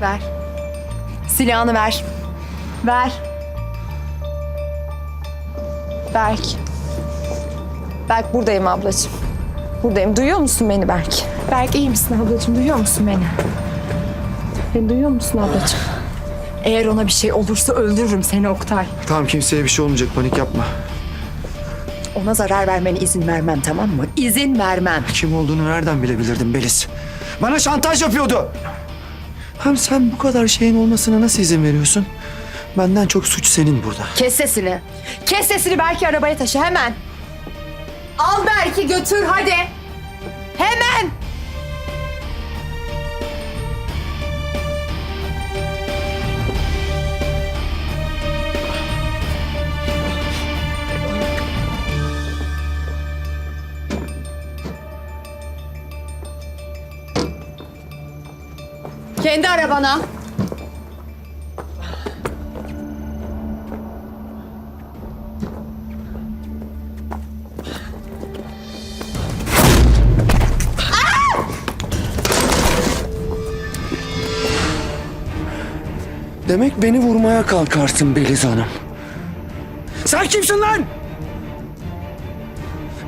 Ver. Silahını ver. Ver. Berk. Berk buradayım ablacığım. Buradayım. Duyuyor musun beni Berk? Berk iyi misin ablacığım? Duyuyor musun beni? Beni duyuyor musun ablacığım? Eğer ona bir şey olursa öldürürüm seni Oktay. Tamam kimseye bir şey olmayacak panik yapma. Ona zarar vermene izin vermem tamam mı? İzin vermem. Kim olduğunu nereden bilebilirdim Beliz? Bana şantaj yapıyordu. Hem sen bu kadar şeyin olmasına nasıl izin veriyorsun? Benden çok suç senin burada. Kes sesini. Kes sesini Berk'i arabaya taşı hemen. Al Berk'i götür hadi. Hemen. Kendi arabana. Demek beni vurmaya kalkarsın Beliz Hanım. Sen kimsin lan?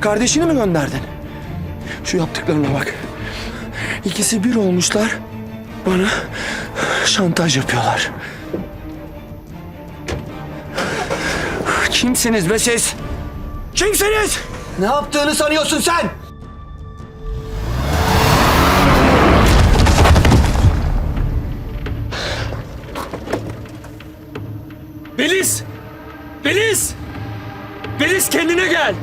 Kardeşini mi gönderdin? Şu yaptıklarına bak. İkisi bir olmuşlar. Bana şantaj yapıyorlar. Kimsiniz be siz? Kimsiniz? Ne yaptığını sanıyorsun sen? Beliz! Beliz! Beliz kendine gel!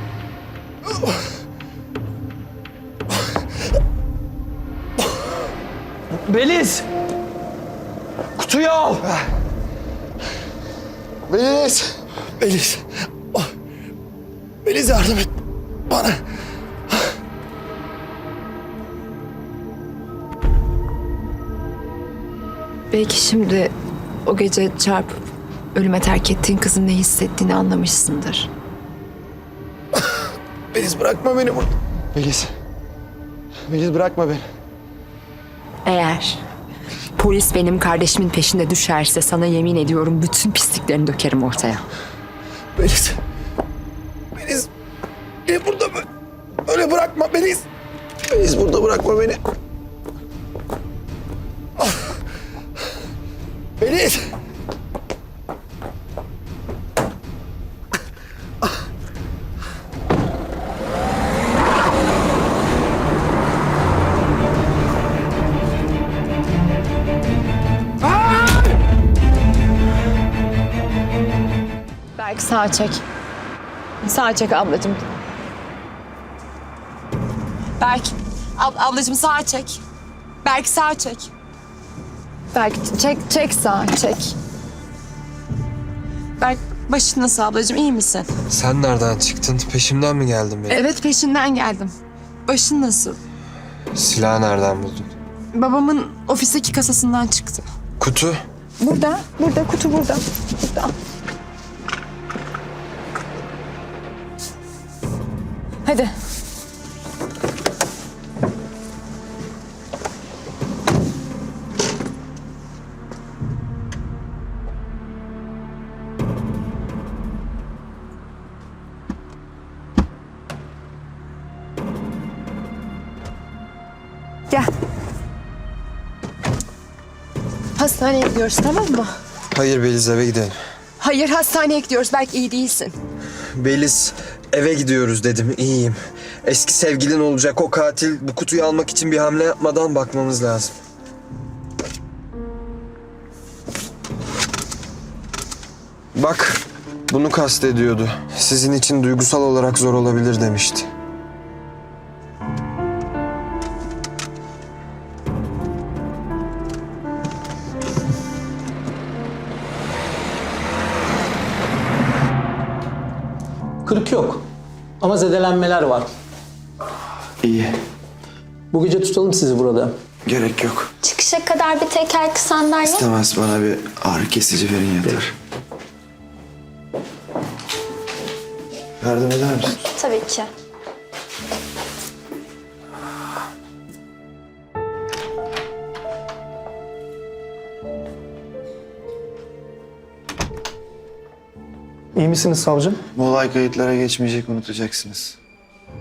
Beliz! Kutuyu al! Beliz! Beliz! Oh. Beliz yardım et bana. Belki şimdi o gece çarpıp ölüme terk ettiğin kızın ne hissettiğini anlamışsındır. Beliz bırakma beni burada. Beliz. Beliz bırakma beni. Eğer polis benim kardeşimin peşinde düşerse sana yemin ediyorum bütün pisliklerini dökerim ortaya. Beliz. Sağa çek. Sağa çek ablacığım. Berk, ab ablacığım sağa çek. Berk sağa çek. Berk çek, çek sağa çek. Berk başın nasıl ablacığım iyi misin? Sen nereden çıktın? Peşimden mi geldin benim? Evet peşinden geldim. Başın nasıl? Silahı nereden buldun? Babamın ofisteki kasasından çıktı. Kutu? Burada, burada kutu burada. Burada. Hadi. Gel. Hastaneye gidiyoruz tamam mı? Hayır Beliz eve gidelim. Hayır hastaneye gidiyoruz. Belki iyi değilsin. Beliz eve gidiyoruz dedim iyiyim. Eski sevgilin olacak o katil bu kutuyu almak için bir hamle yapmadan bakmamız lazım. Bak bunu kastediyordu. Sizin için duygusal olarak zor olabilir demişti. Kırık yok. Ama zedelenmeler var. İyi. Bu gece tutalım sizi burada. Gerek yok. Çıkışa kadar bir tekerlekli sandalye. İstemez bana bir ağrı kesici verin yeter. Yardım eder misin? Tabii ki. İyi misiniz savcım? Bu olay kayıtlara geçmeyecek unutacaksınız.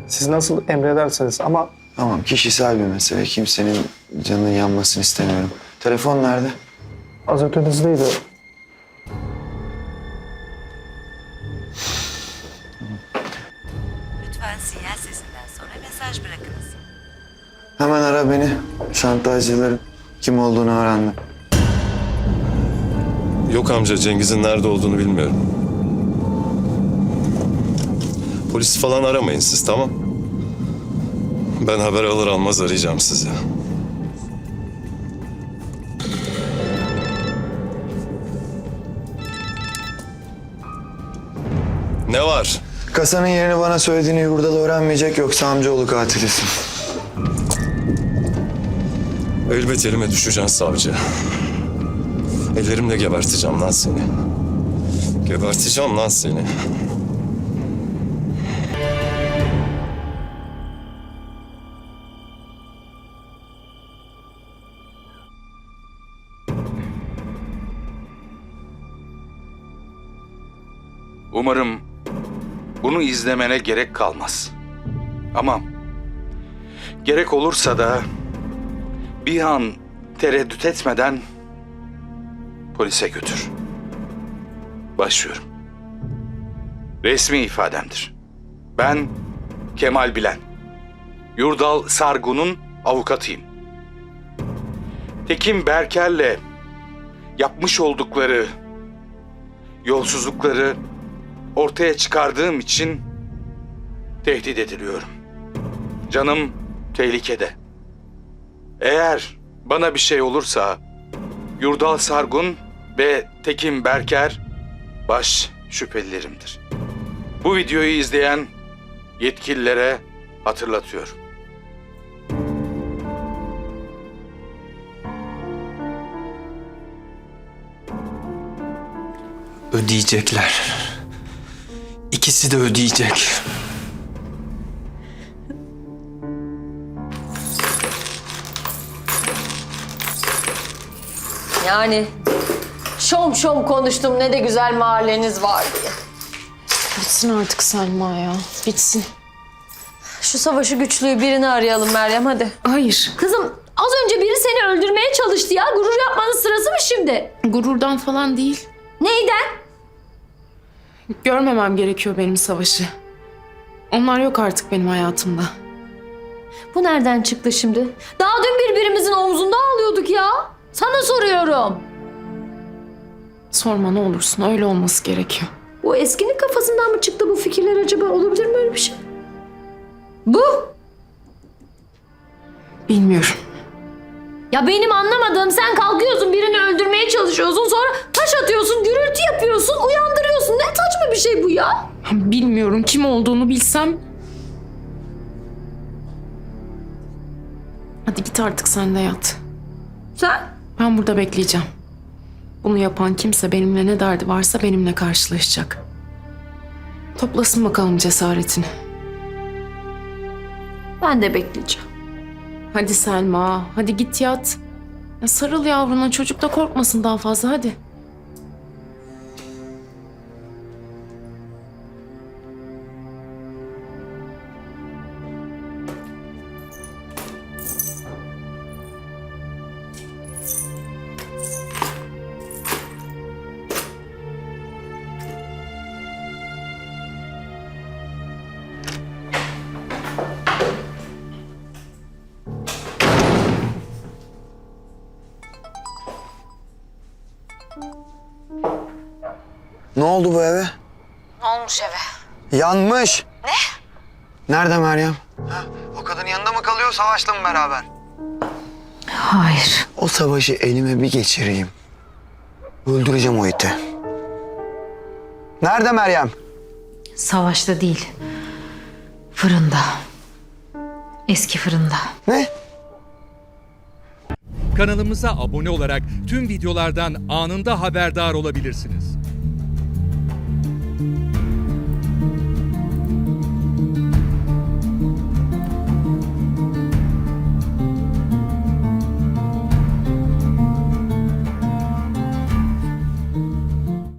Siz nasıl emrederseniz ama Tamam kişisel bir mesele. Kimsenin canının yanmasını istemiyorum. Telefon nerede? az ötenizdeydi. Lütfen sinyal sesinden sonra mesaj bırakınız. Hemen ara beni. Şantajcıların kim olduğunu öğrendim. Yok amca Cengiz'in nerede olduğunu bilmiyorum. Polis falan aramayın siz tamam. Ben haber alır almaz arayacağım sizi. Ne var? Kasanın yerini bana söylediğini yurda da öğrenmeyecek yoksa amcaoğlu katilisin. Elbet elime düşeceksin savcı. Ellerimle geberteceğim lan seni. Geberteceğim lan seni. Umarım bunu izlemene gerek kalmaz. Ama gerek olursa da bir an tereddüt etmeden polise götür. Başlıyorum. Resmi ifademdir. Ben Kemal Bilen. Yurdal Sargun'un avukatıyım. Tekin Berker'le yapmış oldukları yolsuzlukları ortaya çıkardığım için tehdit ediliyorum. Canım tehlikede. Eğer bana bir şey olursa Yurdal Sargun ve Tekin Berker baş şüphelilerimdir. Bu videoyu izleyen yetkililere hatırlatıyorum. Ödeyecekler. İkisi de ödeyecek. Yani şom şom konuştum ne de güzel mahalleniz var diye. Bitsin artık Selma ya. Bitsin. Şu savaşı güçlüyü birini arayalım Meryem hadi. Hayır. Kızım az önce biri seni öldürmeye çalıştı ya. Gurur yapmanın sırası mı şimdi? Gururdan falan değil. Neyden? Görmemem gerekiyor benim savaşı. Onlar yok artık benim hayatımda. Bu nereden çıktı şimdi? Daha dün birbirimizin omzunda ağlıyorduk ya. Sana soruyorum. Sorma ne olursun öyle olması gerekiyor. Bu eskinin kafasından mı çıktı bu fikirler acaba? Olabilir mi öyle bir şey? Bu? Bilmiyorum. Ya benim anlamadığım sen kalkıyorsun birini öldürmeye çalışıyorsun sonra taş atıyorsun gürültü yapıyorsun uyandırıyorsun. Ne saçma bir şey bu ya. Bilmiyorum kim olduğunu bilsem. Hadi git artık sen de yat. Sen? Ben burada bekleyeceğim. Bunu yapan kimse benimle ne derdi varsa benimle karşılaşacak. Toplasın bakalım cesaretini. Ben de bekleyeceğim. Hadi Selma, hadi git yat. Ya sarıl yavruna, çocuk da korkmasın daha fazla hadi. Ne oldu bu eve? Ne olmuş eve? Yanmış. Ne? Nerede Meryem? Ha, o kadın yanında mı kalıyor, savaşla mı beraber? Hayır. O savaşı elime bir geçireyim. Öldüreceğim o iti. Nerede Meryem? Savaşta değil. Fırında. Eski fırında. Ne? Kanalımıza abone olarak tüm videolardan anında haberdar olabilirsiniz.